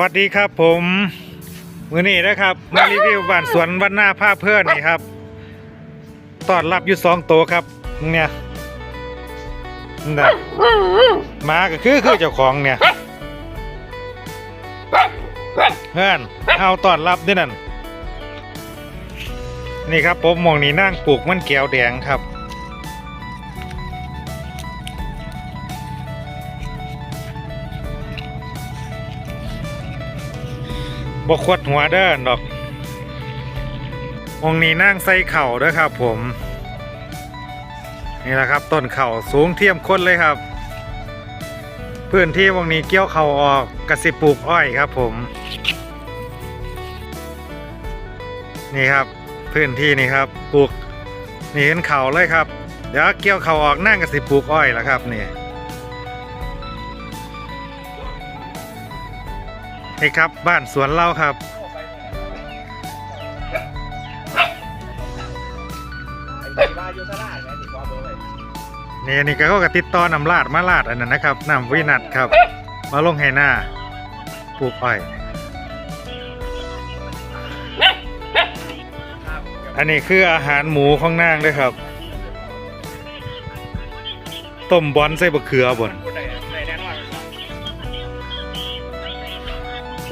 วัสดีครับผมมือนี้นะครับมารีวิวบ้านสวนบ้านหน้าผ้าเพื่อนนี่ครับต้อนรับอยู่สองตัวครับ เนี่ยนะหมาก็คือคือเจ้าของเนี่ยเพื่อนเอาต้อนรับด้วยนั่นนี่ครับผมมองนี่นั่งปลูกมันแก้วแดงครับ บกขวดหัวเด้อดอกองนี้นั่งใส่เข่าด้อครับผม นี่แหละครับต้นเข่าสูงเทียมค้นเลยครับ พื้นที่วงนี้เกี่ยวเข่าออกกระสิปลูกอ้อยครับผม นี่ครับพื้นที่นี่ครับปลูกนี่เห็นเข่าเลยครับ เดี๋ยวเกี่ยวเข่าออกนั่งกระสิปลูกอ้อยแล้วครับนี่ นี่ครับบ้านสวนเราครับเนี่นี่ก็ก็ติดต่อนำลาดมาลาดอันนั้นนะครับนำวินัทครับ มาลงให้หน้าปลูกอ้อยอันนี้คืออาหารหมูของนางด้วยครับ ต้มบอนใส่บะเขือบนพูดได้ได้แน่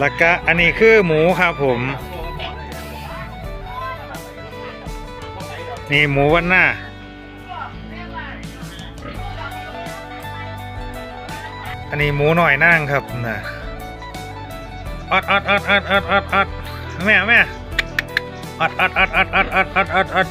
แล้วก็อันนี้คือหมูครับผม นี่หมูวันหน้า อันนี้หมูหน่อยนั่งครับนะอัดอัดอัดอัดอัดอัดอัดแม่แม่อัดอัดอัดอัดอัดอัดอัดอัด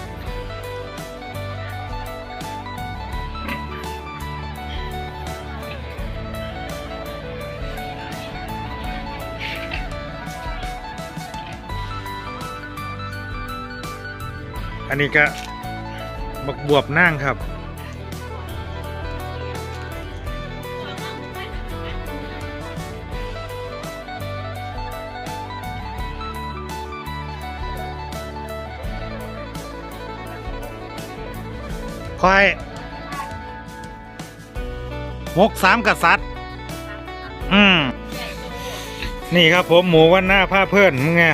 อัดอันนี้ก็บักบวบนั่งครับคอยมกสามกษัตริย์ อืม นี่ครับผมหมูวันหน้าผ้าเพื่อนมึงไง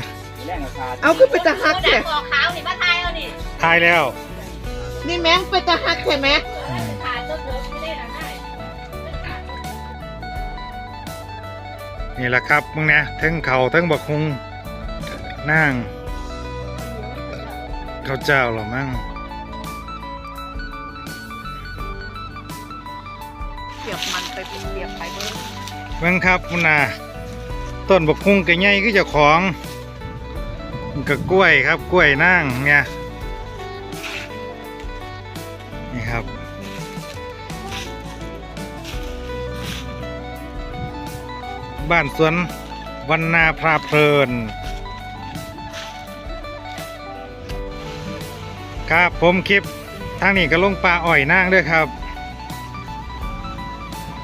แรงราคาเอาขึ้นไปตะฮักแกแค่บอกขา นี่ทายแล้ว นี่แมงไปตะฮักใช่ไหมขาดตัวเสือไม่ได้หนังได้นี่แหละครับมึงเนี่ยทั้งเขาทั้งบักคงนั่งข้าวเจ้าเหรอมั่งเสียบมันไปเป็นเสียบไปเบิ้งเบิ่งครับมึงน่ะต้นบักคงกะใหญ่คือเจ้าของมันก็กล้วยครับกล้วยนั่งเนี่ย นี่ครับ บ้านสวนวันนาพราเพลิน ครับผมคลิปทางนี้ก็ลงปลาอ่อยนางด้วยครับ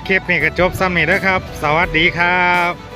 คลิปนี้ก็จบซ้ำนี่ด้วยครับ สวัสดีครับ